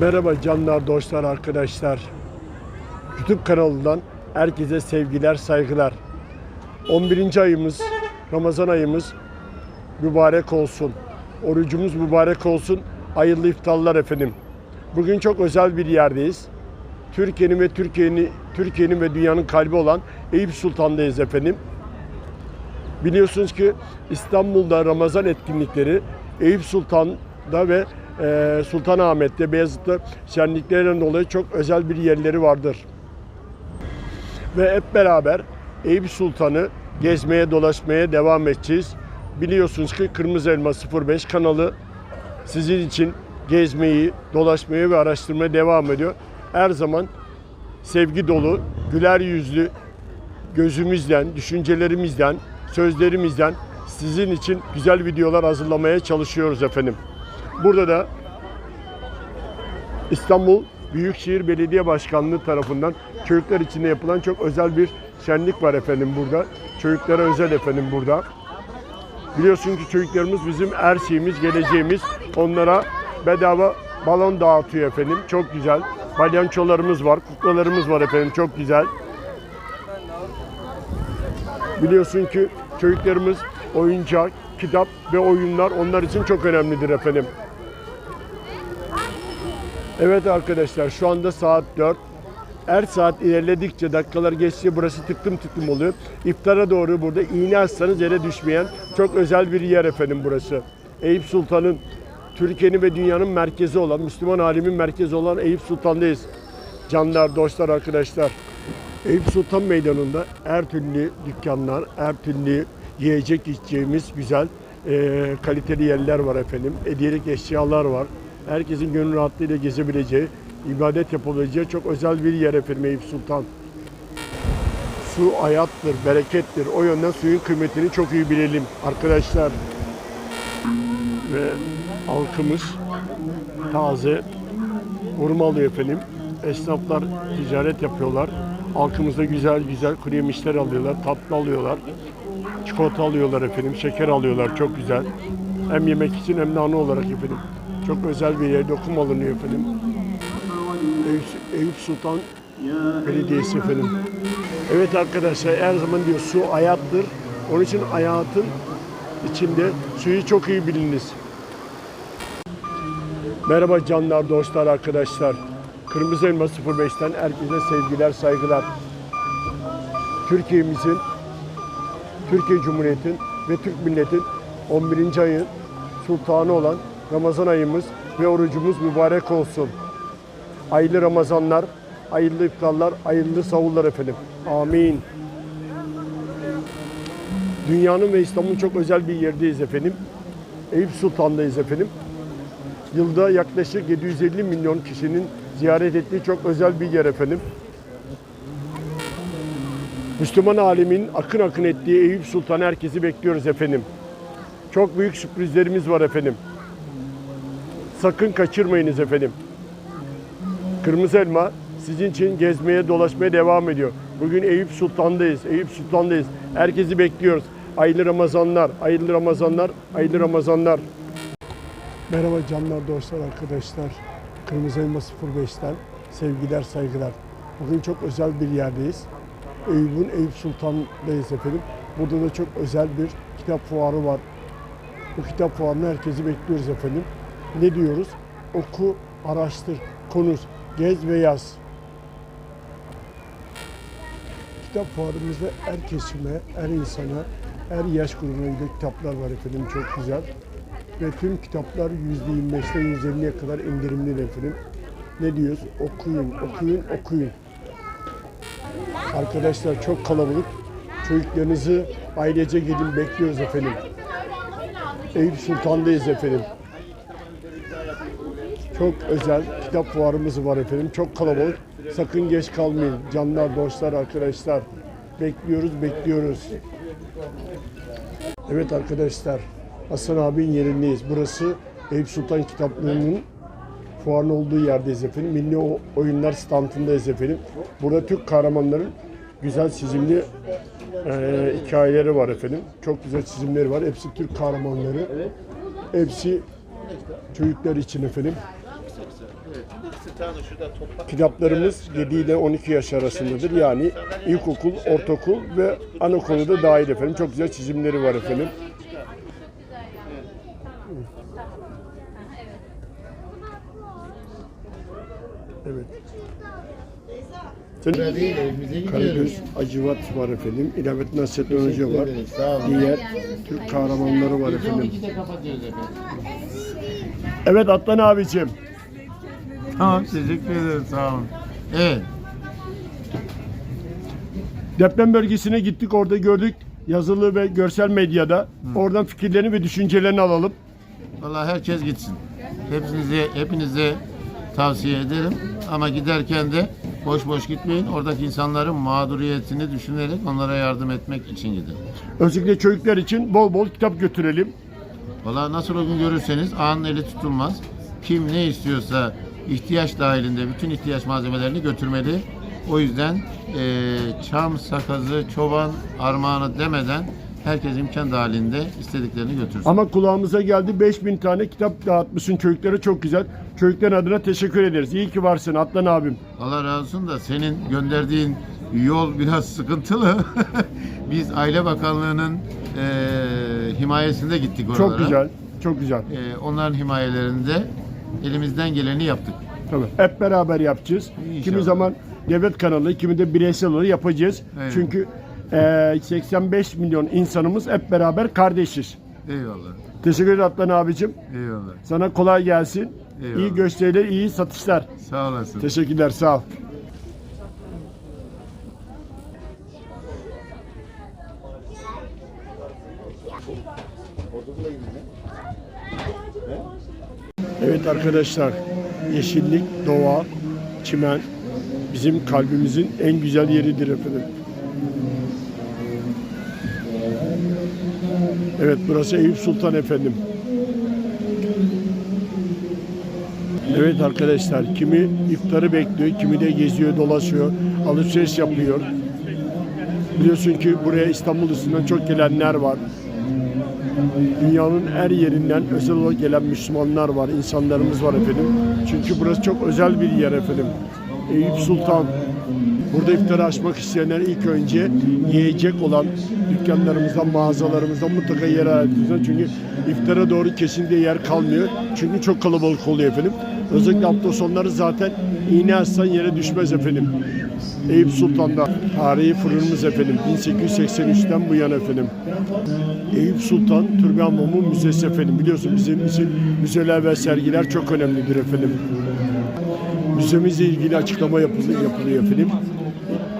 Merhaba canlar, dostlar, arkadaşlar. YouTube kanalından herkese sevgiler, saygılar. 11. ayımız, Ramazan ayımız mübarek olsun. Orucumuz mübarek olsun. Hayırlı iftarlar efendim. Bugün çok özel bir yerdeyiz. Türkiye'nin ve Türkiye'nin Türkiye'nin ve dünyanın kalbi olan Eyüp Sultan'dayız efendim. Biliyorsunuz ki İstanbul'da Ramazan etkinlikleri Eyüp Sultan'da ve Sultanahmet'te, Beyazıt'ta şenliklerden dolayı çok özel bir yerleri vardır. Ve hep beraber Eyüp Sultan'ı gezmeye, dolaşmaya devam edeceğiz. Biliyorsunuz ki Kırmızı Elma 05 kanalı sizin için gezmeyi, dolaşmayı ve araştırmaya devam ediyor. Her zaman sevgi dolu, güler yüzlü, gözümüzden, düşüncelerimizden, sözlerimizden sizin için güzel videolar hazırlamaya çalışıyoruz efendim. Burada da İstanbul Büyükşehir Belediye Başkanlığı tarafından çocuklar için yapılan çok özel bir şenlik var efendim burada. Çocuklara özel efendim burada. Biliyorsun ki çocuklarımız bizim her şeyimiz, geleceğimiz. Onlara bedava balon dağıtıyor efendim. Çok güzel. Balyançolarımız var, kuklalarımız var efendim. Çok güzel. Biliyorsun ki çocuklarımız oyuncak, kitap ve oyunlar onlar için çok önemlidir efendim. Evet arkadaşlar şu anda saat 4. Her saat ilerledikçe dakikalar geçtikçe burası tıklım tıklım oluyor. İftara doğru burada iğne atsanız yere düşmeyen çok özel bir yer efendim burası. Eyüp Sultan'ın Türkiye'nin ve dünyanın merkezi olan, Müslüman alemin merkezi olan Eyüp Sultan'dayız. Canlar, dostlar, arkadaşlar. Eyüp Sultan Meydanı'nda her türlü dükkanlar, her türlü yiyecek içeceğimiz güzel eee, kaliteli yerler var efendim. Hediyelik eşyalar var. Herkesin gönül rahatlığıyla gezebileceği, ibadet yapabileceği çok özel bir yer efendim Eyüp Sultan. Su hayattır, berekettir. O yönden suyun kıymetini çok iyi bilelim arkadaşlar. Ve halkımız taze hurma alıyor efendim. Esnaflar ticaret yapıyorlar. Halkımızda güzel güzel kuru yemişler alıyorlar, tatlı alıyorlar. Çikolata alıyorlar efendim, şeker alıyorlar çok güzel. Hem yemek için hem de ana olarak efendim. Çok özel bir yer, dokum alınıyor efendim. Eyüp, Eyüp Sultan Belediyesi efendim. Evet arkadaşlar her zaman diyor su hayattır. Onun için hayatın içinde suyu çok iyi biliniz. Merhaba canlar, dostlar, arkadaşlar. Kırmızı Elma 05'ten herkese sevgiler, saygılar. Türkiye'mizin, Türkiye Cumhuriyeti'nin ve Türk milletin 11. ayın sultanı olan Ramazan ayımız ve orucumuz mübarek olsun. Hayırlı Ramazanlar, hayırlı iftarlar, hayırlı savurlar efendim. Amin. Dünyanın ve İslam'ın çok özel bir yerdeyiz efendim. Eyüp Sultan'dayız efendim. Yılda yaklaşık 750 milyon kişinin ziyaret ettiği çok özel bir yer efendim. Müslüman alemin akın akın ettiği Eyüp Sultan herkesi bekliyoruz efendim. Çok büyük sürprizlerimiz var efendim. Sakın kaçırmayınız efendim. Kırmızı Elma sizin için gezmeye, dolaşmaya devam ediyor. Bugün Eyüp Sultan'dayız. Eyüp Sultan'dayız. Herkesi bekliyoruz. Hayırlı Ramazanlar, hayırlı Ramazanlar, hayırlı Ramazanlar. Merhaba canlar, dostlar, arkadaşlar. Kırmızı Elma 05'ten sevgiler, saygılar. Bugün çok özel bir yerdeyiz. Eyüp'ün Eyüp Sultan'dayız efendim. Burada da çok özel bir kitap fuarı var. Bu kitap fuarına herkesi bekliyoruz efendim. Ne diyoruz? Oku, araştır, konuş, gez ve yaz. Kitap fuarımızda her kesime, her insana, her yaş grubuna göre kitaplar var efendim. Çok güzel. Ve tüm kitaplar %25'ten %50'ye kadar indirimli efendim. Ne diyoruz? Okuyun, okuyun, okuyun. Arkadaşlar çok kalabalık. Çocuklarınızı ailece gelin bekliyoruz efendim. Eyüp Sultan'dayız efendim. Çok özel kitap fuarımız var efendim. Çok kalabalık. Sakın geç kalmayın. Canlar, dostlar, arkadaşlar. Bekliyoruz, bekliyoruz. Evet arkadaşlar. Hasan abinin yerindeyiz. Burası Eyüp Sultan Kitaplığı'nın fuarın olduğu yerdeyiz efendim. Milli Oyunlar standındayız efendim. Burada Türk kahramanların güzel çizimli e, hikayeleri var efendim. Çok güzel çizimleri var. Hepsi Türk kahramanları. Hepsi çocuklar için efendim. Kitaplarımız 7 ile 12 yaş arasındadır. Yani ilkokul, ortaokul ve anaokulu da dahil efendim. Çok güzel çizimleri var efendim. Evet. Karagöz Acıvat var efendim. İlhamet Nasrettin Hoca var. Diğer Türk kahramanları var Gece efendim. 12'de kapatıyoruz efendim. Evet Atlan abicim. Tamam teşekkür ederim sağ olun. Evet. Deprem bölgesine gittik orada gördük yazılı ve görsel medyada. Oradan fikirlerini ve düşüncelerini alalım. Vallahi herkes gitsin. Hepinize hepinize tavsiye ederim. Ama giderken de boş boş gitmeyin. Oradaki insanların mağduriyetini düşünerek onlara yardım etmek için gidin. Özellikle çocuklar için bol bol kitap götürelim. Vallahi nasıl o gün görürseniz ağanın eli tutulmaz. Kim ne istiyorsa ihtiyaç dahilinde bütün ihtiyaç malzemelerini götürmeli. O yüzden eee, çam, sakazı, çoban, armağanı demeden herkes imkan dahilinde istediklerini götürsün. Ama kulağımıza geldi 5000 tane kitap dağıtmışsın çocuklara çok güzel. Çocukların adına teşekkür ederiz. İyi ki varsın Atlan abim. Allah razı olsun da senin gönderdiğin yol biraz sıkıntılı. Biz Aile Bakanlığı'nın eee, himayesinde gittik oralara. Çok güzel. Çok güzel. Eee, onların himayelerinde elimizden geleni yaptık. Tabii. Hep beraber yapacağız. İnşallah. Kimi zaman devlet kanalı, kimi de bireysel olarak yapacağız. Evet. Çünkü eee, 85 milyon insanımız hep beraber kardeşiz. Eyvallah. Teşekkür ederim Atlan abicim. Eyvallah. Sana kolay gelsin. Eyvallah. İyi gösteriler, iyi satışlar. Sağ olasın. Teşekkürler, sağ ol. Evet arkadaşlar, yeşillik, doğa, çimen bizim kalbimizin en güzel yeridir efendim. Evet burası Eyüp Sultan efendim. Evet arkadaşlar, kimi iftarı bekliyor, kimi de geziyor, dolaşıyor, alışveriş yapıyor. Biliyorsun ki buraya İstanbul üstünden çok gelenler var. Dünyanın her yerinden özel olarak gelen Müslümanlar var, insanlarımız var efendim. Çünkü burası çok özel bir yer efendim. Eyüp Sultan. Burada iftarı açmak isteyenler ilk önce yiyecek olan dükkanlarımızdan, mağazalarımızdan mutlaka yer ayırtacağız. Çünkü iftara doğru kesinlikle yer kalmıyor. Çünkü çok kalabalık oluyor efendim. Özellikle hafta sonları zaten iğne atsan yere düşmez efendim. Eyüp Sultan'da tarihi fırınımız efendim 1883'ten bu yana efendim. Eyüp Sultan Türbe Hamamı Müzesi efendim. Biliyorsun bizim için müzeler ve sergiler çok önemlidir efendim. Müzemizle ilgili açıklama yapılıyor, yapılıyor efendim.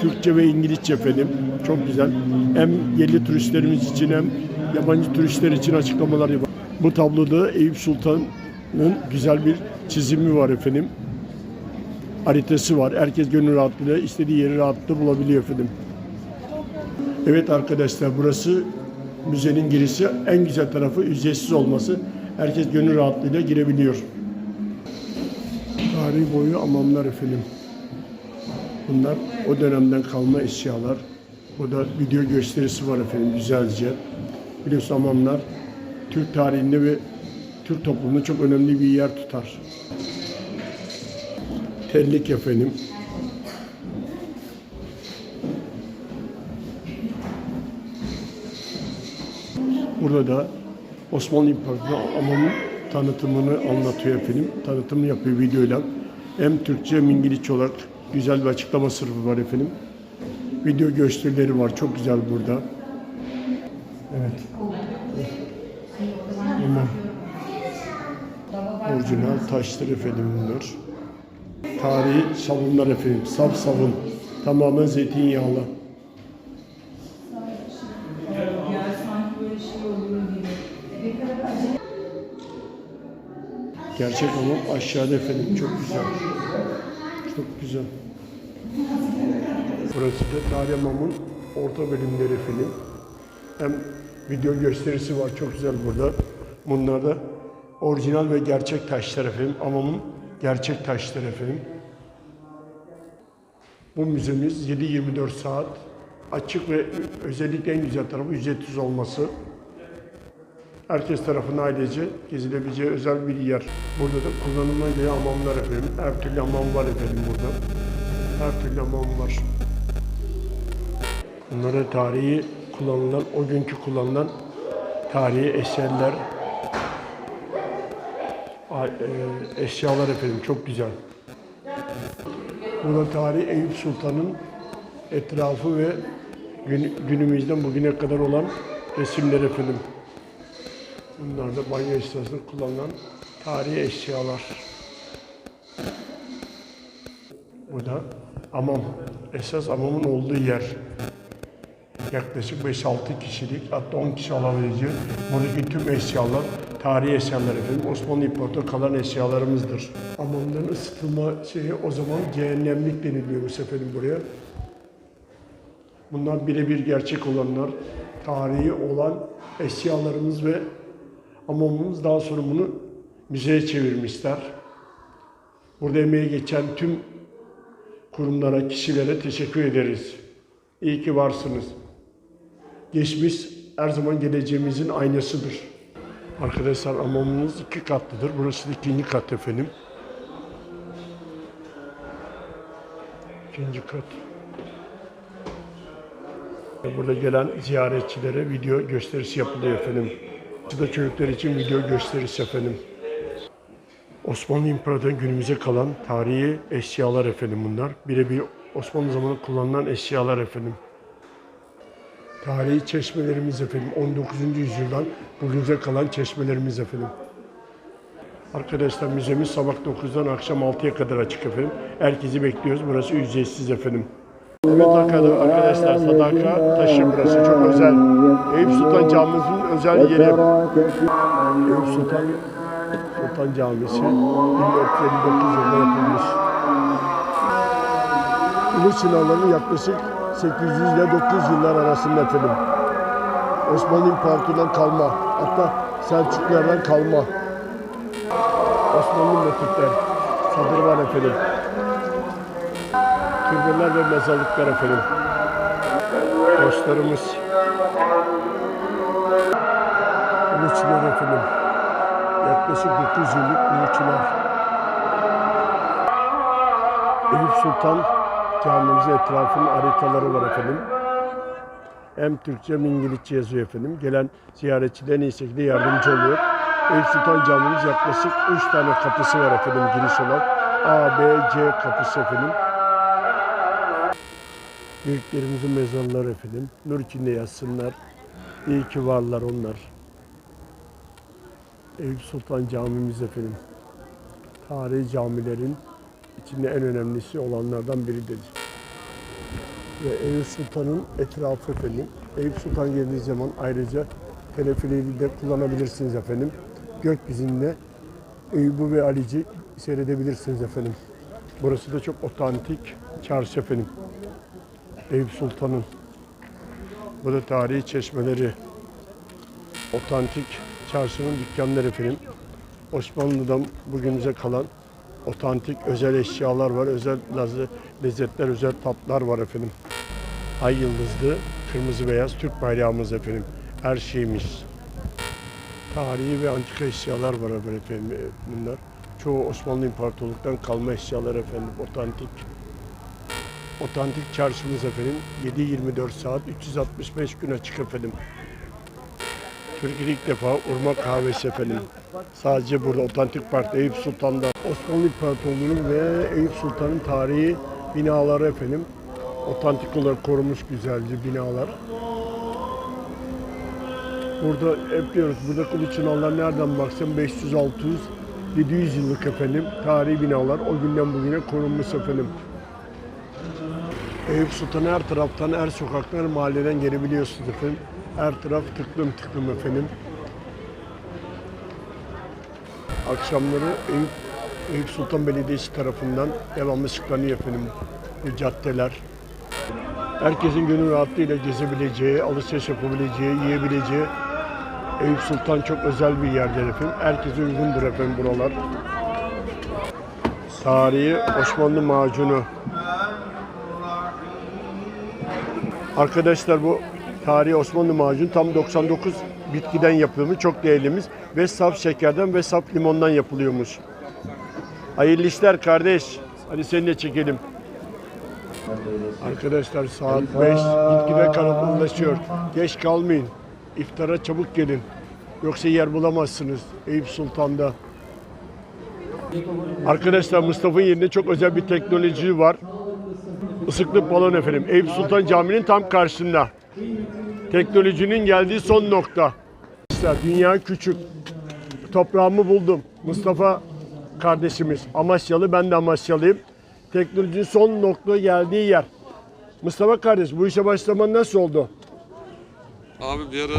Türkçe ve İngilizce efendim. Çok güzel. Hem yerli turistlerimiz için hem yabancı turistler için açıklamalar yapıyor. Bu tabloda Eyüp Sultan'ın güzel bir çizimi var efendim. Haritası var. Herkes gönül rahatlığıyla istediği yeri rahatlıkla bulabiliyor efendim. Evet arkadaşlar burası müzenin girişi. En güzel tarafı ücretsiz olması. Herkes gönül rahatlığıyla girebiliyor. Tarih boyu amamlar efendim. Bunlar o dönemden kalma eşyalar. Burada video gösterisi var efendim güzelce. Biliyorsun amamlar Türk tarihinde ve Türk toplumunda çok önemli bir yer tutar. Terlik efendim. Burada da Osmanlı İmparatorluğu amamın tanıtımını anlatıyor efendim. Tanıtımını yapıyor videoyla. Hem Türkçe hem İngilizce olarak güzel bir açıklama sınıfı var efendim. Video gösterileri var. Çok güzel burada. Evet. Tamam. Orijinal taşlar efendim bunlar. Tarihi sabunlar efendim. Saf sabun. Tamamen zeytinyağlı. Gerçek ama aşağıda efendim. Çok güzel. Çok güzel. Burası da Tarih Hamam'ın orta bölümleri efendim. Hem video gösterisi var çok güzel burada. Bunlar da orijinal ve gerçek taşlar efendim. Hamamın gerçek taşları efendim. Bu müzemiz 7-24 saat açık ve özellikle en güzel tarafı ücretsiz olması. Herkes tarafından ailece gezilebileceği özel bir yer. Burada da kullanıma göre hamamlar efendim. Her türlü hamam var efendim burada. Her türlü hamam var. Bunlara tarihi kullanılan, o günkü kullanılan tarihi eserler, e, eşyalar efendim çok güzel. Burada tarihi Eyüp Sultan'ın etrafı ve gün- günümüzden bugüne kadar olan resimler efendim. Bunlar da banyo esnasında kullanılan tarihi eşyalar. Bu da hamam. Esas hamamın olduğu yer. Yaklaşık 5-6 kişilik hatta 10 kişi alabileceği buradaki tüm eşyalar tarihi eserler efendim. Osmanlı İmparatorluğu kalan eşyalarımızdır. Hamamların ısıtılma şeyi o zaman cehennemlik deniliyormuş efendim buraya. Bunlar birebir gerçek olanlar, tarihi olan eşyalarımız ve hamamımız daha sonra bunu müzeye çevirmişler. Burada emeği geçen tüm kurumlara, kişilere teşekkür ederiz. İyi ki varsınız. Geçmiş her zaman geleceğimizin aynasıdır. Arkadaşlar hamamımız iki katlıdır. Burası da ikinci kat efendim. İkinci kat. Burada gelen ziyaretçilere video gösterisi yapılıyor efendim. Burada çocuklar için video gösterisi efendim. Osmanlı İmparatorluğu günümüze kalan tarihi eşyalar efendim bunlar. Birebir Osmanlı zamanı kullanılan eşyalar efendim. Tarihi çeşmelerimiz efendim. 19. yüzyıldan bugünümüze kalan çeşmelerimiz efendim. Arkadaşlar müzemiz sabah 9'dan akşam 6'ya kadar açık efendim. Herkesi bekliyoruz. Burası ücretsiz efendim. Evet arkadaşlar, Sadaka taşı burası çok özel. Eyüp Sultan Camimizin özel yeri. Eyüp Sultan Sultan Camisi 1459 yılında yapılmış. Ulu Sinanların yaklaşık 800 ile 900 yıllar arasında efendim. Osmanlı İmparatorluğu'ndan kalma, hatta Selçuklulardan kalma. Osmanlı motifler, çadır var efendim. Türbeler ve mezarlıklar efendim. Dostlarımız. Uluçlar efendim. Yaklaşık 900 yıllık uluçlar. Eyüp Sultan camimizin etrafının haritaları var efendim. Hem Türkçe hem İngilizce yazıyor efendim. Gelen ziyaretçilerin iyi şekilde yardımcı oluyor. Eyüp Sultan camimiz yaklaşık 3 tane kapısı var efendim giriş olan. A, B, C kapısı efendim. Büyüklerimizin mezarları efendim. Nur içinde yatsınlar. İyi ki varlar onlar. Eyüp Sultan Camimiz efendim. Tarihi camilerin içinde en önemlisi olanlardan biridir. Ve Eyüp Sultan'ın etrafı efendim. Eyüp Sultan geldiği zaman ayrıca teleferiği de kullanabilirsiniz efendim. Gökyüzünde Eyüp'ü ve Alici seyredebilirsiniz efendim. Burası da çok otantik çarşı efendim. Eyüp Sultan'ın. Bu da tarihi çeşmeleri. Otantik çarşının dükkanları efendim. Osmanlı'dan bugünümüze kalan otantik özel eşyalar var, özel lezze- lezzetler, özel tatlar var efendim. Ay yıldızlı, kırmızı beyaz Türk bayrağımız efendim. Her şeyimiz. Tarihi ve antika eşyalar var efendim e, bunlar. Çoğu Osmanlı İmparatorluk'tan kalma eşyalar efendim, otantik. Otantik çarşımız efendim 7-24 saat 365 gün açık efendim. Türkiye'de ilk defa Urma Kahvesi efendim. Sadece burada Otantik Park'ta Eyüp Sultan'da Osmanlı İmparatorluğu'nun ve Eyüp Sultan'ın tarihi binaları efendim. Otantik olarak korunmuş güzelce binalar. Burada hep diyoruz burada Kılıç Çınarlar nereden baksan 500, 600, 700 yıllık efendim tarihi binalar o günden bugüne korunmuş efendim. Eyüp Sultan'ı her taraftan, her sokaktan, mahalleden gelebiliyorsunuz efendim. Her taraf tıklım tıklım efendim. Akşamları Eyüp, Eyüp Sultan Belediyesi tarafından devamlı ışıklanıyor efendim caddeler. Herkesin gönül rahatlığıyla gezebileceği, alışveriş yapabileceği, yiyebileceği Eyüp Sultan çok özel bir yerdir efendim. Herkese uygundur efendim buralar. Tarihi Osmanlı macunu. Arkadaşlar bu tarihi Osmanlı macunu tam 99 bitkiden yapılmış. Çok değerlimiz. Ve saf şekerden ve saf limondan yapılıyormuş. Hayırlı işler kardeş. Hadi seni de çekelim. Arkadaşlar saat 5 gitgide karanlıklaşıyor. Geç kalmayın. İftara çabuk gelin. Yoksa yer bulamazsınız Eyüp Sultan'da. Arkadaşlar Mustafa'nın yerinde çok özel bir teknoloji var. Isıklık balon efendim. Eyüp Sultan Camii'nin tam karşısında. Teknolojinin geldiği son nokta. Arkadaşlar dünya küçük. Toprağımı buldum. Mustafa kardeşimiz Amasyalı, ben de Amasyalıyım. Teknolojinin son nokta geldiği yer. Mustafa kardeş bu işe başlaman nasıl oldu? Abi bir ara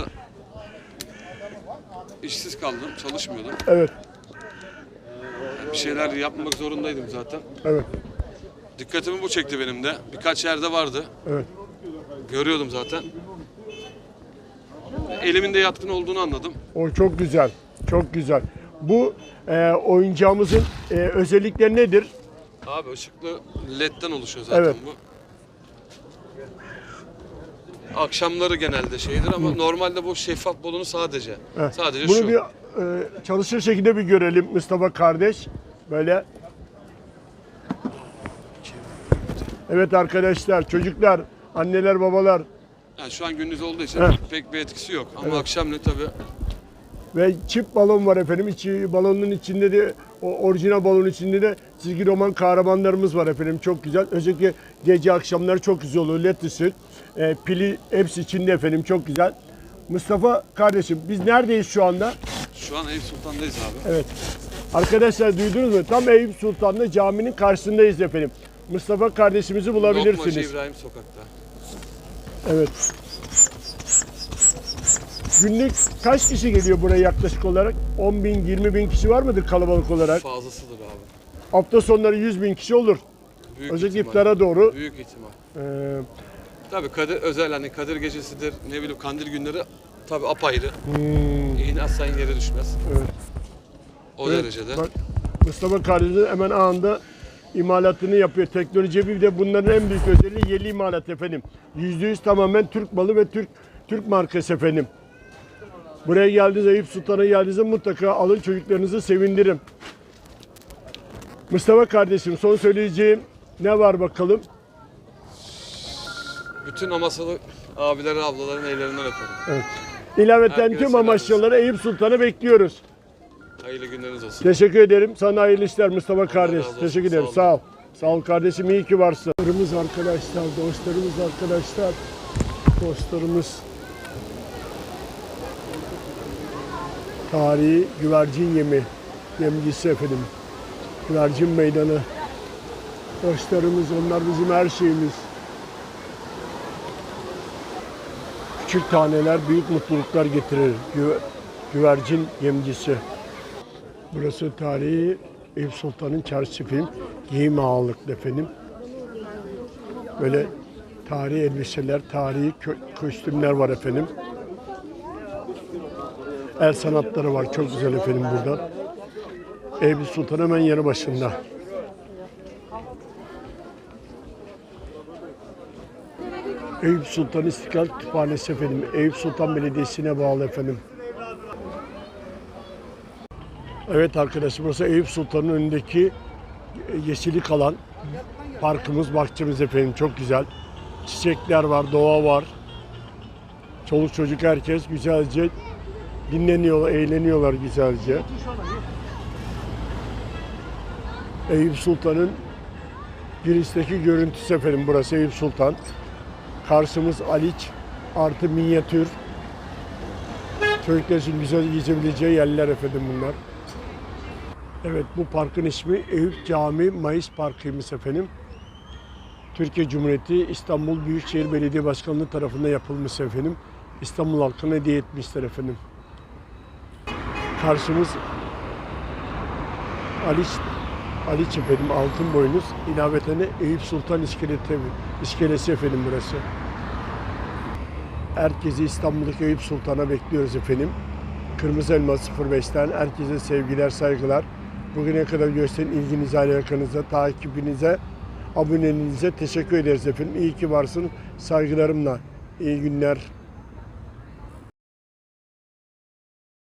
işsiz kaldım, çalışmıyordum. Evet, Bir şeyler yapmak zorundaydım zaten. evet, Dikkatimi bu çekti benim de. Birkaç yerde vardı. evet. Görüyordum zaten. Elimin de yatkın olduğunu anladım. O çok güzel, çok güzel. Bu e, oyuncağımızın e, özellikleri nedir? Abi ışıklı ledden oluşuyor zaten Evet. bu. Akşamları genelde şeydir ama normalde bu şeffaf balonu sadece. Evet. Sadece Bunu şu. bir e, çalışır şekilde bir görelim Mustafa kardeş. Böyle. Evet arkadaşlar, çocuklar, anneler, babalar Yani şu an gündüz olduğu için Evet. pek bir etkisi yok. Ama akşam ne tabii ve çift balon var efendim. İçi, balonun içinde de o orijinal balonun içinde de çizgi roman kahramanlarımız var efendim. Çok güzel. Özellikle gece akşamları çok güzel oluyor. LED ışık, e, pili hepsi içinde efendim. Çok güzel. Mustafa kardeşim biz neredeyiz şu anda? şu an Eyüp Sultan'dayız abi. Evet. Arkadaşlar duydunuz mu? Tam Eyüp Sultan'da caminin karşısındayız efendim. Mustafa kardeşimizi Lokmacı bulabilirsiniz. İbrahim Sokak'ta. Evet. Günlük kaç kişi geliyor buraya yaklaşık olarak? 10 bin, 20 bin kişi var mıdır kalabalık olarak? Fazlasıdır abi. Hafta sonları 100 bin kişi olur. Büyük Özellikle ihtimal. iftara doğru. Büyük ihtimal. Ee, Tabii Kadir özel hani Kadir gecesidir, ne bileyim kandil günleri tabii apayrı. hmm, İğne atsan yere düşmez. Evet. O evet, derecede. Bak, Mustafa kardeşimiz hemen anında imalatını yapıyor. Teknoloji bir de bunların en büyük özelliği yerli imalat efendim. %100 tamamen Türk malı ve Türk Türk markası efendim. Buraya geldiğinizde Eyüp Sultan'a geldiğinizde mutlaka alın çocuklarınızı sevindirin. Mustafa kardeşim son söyleyeceğim ne var bakalım? Bütün Amasyalı abilerin, ablaların ellerinden öperim. Evet. İlaveten Herkese tüm selam amaçlıları Eyüp Sultan'ı bekliyoruz. Hayırlı günleriniz olsun. Teşekkür ederim. Sana hayırlı işler Mustafa kardeş. razı olsun. Teşekkür ederim. Sağ ol. Sağ ol kardeşim. iyi ki varsın. Dostlarımız arkadaşlar, dostlarımız arkadaşlar, dostlarımız. Tarihi güvercin yemi, yemcisi efendim. Güvercin meydanı. Dostlarımız, onlar bizim her şeyimiz. Küçük taneler büyük mutluluklar getirir. Gü- güvercin yemcisi. Burası tarihi Eyüp Sultan'ın çarşısı film. Giyim ağırlıklı efendim. Böyle tarihi elbiseler, tarihi kö- kostümler var efendim. El sanatları var. Çok güzel efendim burada. Eyüp Sultan hemen yanı başında. Eyüp Sultan İstiklal Kütüphanesi efendim. Eyüp Sultan Belediyesi'ne bağlı efendim. Evet arkadaşlar burası Eyüp Sultan'ın önündeki yeşillik alan. Parkımız, bahçemiz efendim çok güzel. Çiçekler var, doğa var. Çoluk çocuk herkes güzelce dinleniyorlar, eğleniyorlar güzelce. Eyüp Sultan'ın girişteki görüntüsü efendim burası Eyüp Sultan. Karşımız Aliç artı minyatür. Çocuklar için güzel gezebileceği yerler efendim bunlar. Evet bu parkın ismi Eyüp Cami Mayıs Parkıymış efendim. Türkiye Cumhuriyeti İstanbul Büyükşehir Belediye Başkanlığı tarafından yapılmış efendim. İstanbul halkına hediye etmişler efendim. Karşımız Aliç, Aliç efendim altın boynuz. İlaveten de Eyüp Sultan İskeleti, iskelesi efendim burası. Herkesi İstanbul'daki Eyüp Sultan'a bekliyoruz efendim. Kırmızı Elma 05'ten herkese sevgiler, saygılar. Bugüne kadar gösteren ilginize, alakanıza, takibinize, aboneliğinize teşekkür ederiz efendim. İyi ki varsın. Saygılarımla. İyi günler.